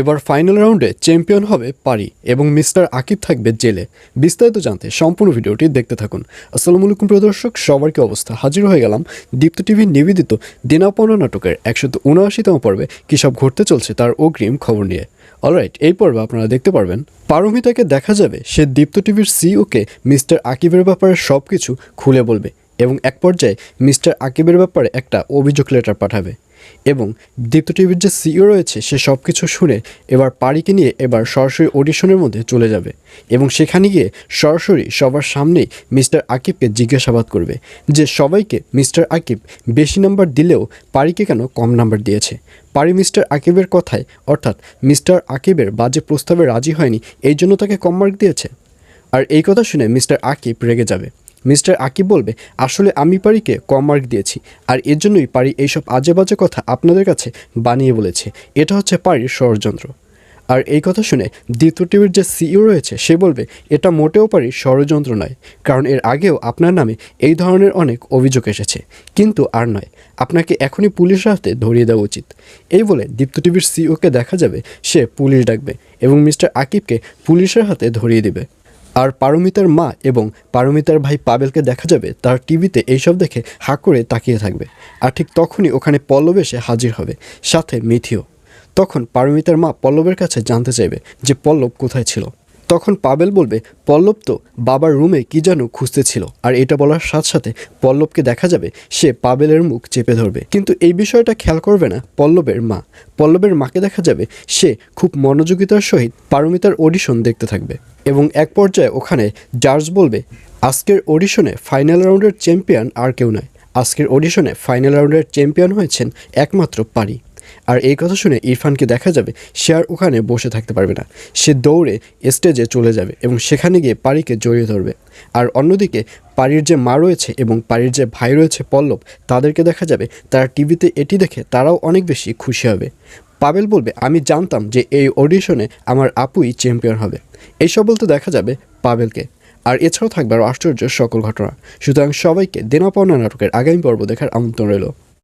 এবার ফাইনাল রাউন্ডে চ্যাম্পিয়ন হবে পারি এবং মিস্টার আকিব থাকবে জেলে। বিস্তারিত জানতে সম্পূর্ণ ভিডিওটি দেখতে থাকুন। আসসালামু আলাইকুম প্রিয় দর্শক, সবার কি অবস্থা? হাজির হয়ে গেলাম দীপ্ত টিভির নিবেদিত দিনাপনা নাটকের একশো উনআশিতম পর্বে। কী সব ঘটতে চলছে তার অগ্রিম খবর নিয়ে। অলরাইট এই পর্বে আপনারা দেখতে পারবেন, পারমিতাকে দেখা যাবে, সে দীপ্ত টিভির সিইওকে মিস্টার আকিবের ব্যাপারে সব কিছু খুলে বলবে এবং এক পর্যায়ে মিস্টার আকিবের ব্যাপারে একটা অভিযোগ লেটার পাঠাবে। এবং দীপ্ত টিভির যে সিইও রয়েছে, সে সব কিছু শুনে এবার পারিকে নিয়ে এবার সরাসরি অডিশনের মধ্যে চলে যাবে এবং সেখানে গিয়ে সরাসরি সবার সামনেই মিস্টার আকিবকে জিজ্ঞাসাবাদ করবে যে সবাইকে মিস্টার আকিব বেশি নাম্বার দিলেও পারিকে কেন কম নাম্বার দিয়েছে? পারি মিস্টার আকিবের কথায়, অর্থাৎ মিস্টার আকিবের বাজে প্রস্তাবে রাজি হয়নি, এই জন্য তাকে কম মার্ক দিয়েছে? আর এই কথা শুনে মিস্টার আকিব রেগে যাবে। মিস্টার আকিব বলবে, আসলে আমি পারিকে কম মার্ক দিয়েছি, আর এর জন্যই পারি এইসব আজে বাজে কথা আপনাদের কাছে বানিয়ে বলেছে। এটা হচ্ছে পারির ষড়যন্ত্র। আর এই কথা শুনে দ্বিতীয় টিভির যে সিইও রয়েছে, সে বলবে, এটা মোটেও পারি ষড়যন্ত্র নয়, কারণ এর আগেও আপনার নামে এই ধরনের অনেক অভিযোগ এসেছে। কিন্তু আর নয়, আপনাকে এখনই পুলিশের হাতে ধরিয়ে দেওয়া উচিত। এই বলে দীপ্ত টিভির সিইওকে দেখা যাবে, সে পুলিশ ডাকবে এবং মিস্টার আকিবকে পুলিশের হাতে ধরিয়ে দিবে। আর পারমিতার মা এবং পারমিতার ভাই পাবেলকে দেখা যাবে, তার টিভিতে এইসব দেখে হা করে তাকিয়ে থাকবে। আর ঠিক তখনই ওখানে পল্লব এসে হাজির হবে, সাথে মিথিও। তখন পারমিতার মা পল্লবের কাছে জানতে চাইবে যে পল্লব কোথায় ছিল। তখন পাবেল বলবে, পল্লব তো বাবার রুমে কি যেন খুঁজতেছিল। আর এটা বলার সাথে সাথে পল্লবকে দেখা যাবে, সে পাবেলের মুখ চেপে ধরবে। কিন্তু এই বিষয়টা খেয়াল করবে না পল্লবের মা। পল্লবের মাকে দেখা যাবে, সে খুব মনোযোগিতার সহিত পারমিতার অডিশন দেখতে থাকবে। এবং এক পর্যায়ে ওখানে জার্জ বলবে, আজকের অডিশনে ফাইনাল রাউন্ডের চ্যাম্পিয়ন আর কেউ নয়। আজকের অডিশনে ফাইনাল রাউন্ডের চ্যাম্পিয়ন হয়েছেন একমাত্র পারি। আর এই কথা শুনে ইরফানকে দেখা যাবে সে আর ওখানে বসে থাকতে পারবে না। সে দৌড়ে স্টেজে চলে যাবে এবং সেখানে গিয়ে পারিকে জড়িয়ে ধরবে। আর অন্যদিকে পারির যে মা রয়েছে এবং পারির যে ভাই রয়েছে পল্লব, তাদেরকে দেখা যাবে। তারা টিভিতে এটি দেখে তারাও অনেক বেশি খুশি হবে। পাবেল বলবে, আমি জানতাম যে এই অডিশনে আমার আপুই চ্যাম্পিয়ন হবে। এইসব বলতে দেখা যাবে পাবেলকে। আর এছাড়াও থাকবে আরও আশ্চর্য সকল ঘটনা। সুতরাং সবাইকে দেনা পাওনা নাটকের আগামী পর্ব দেখার আমন্ত্রণ রইল।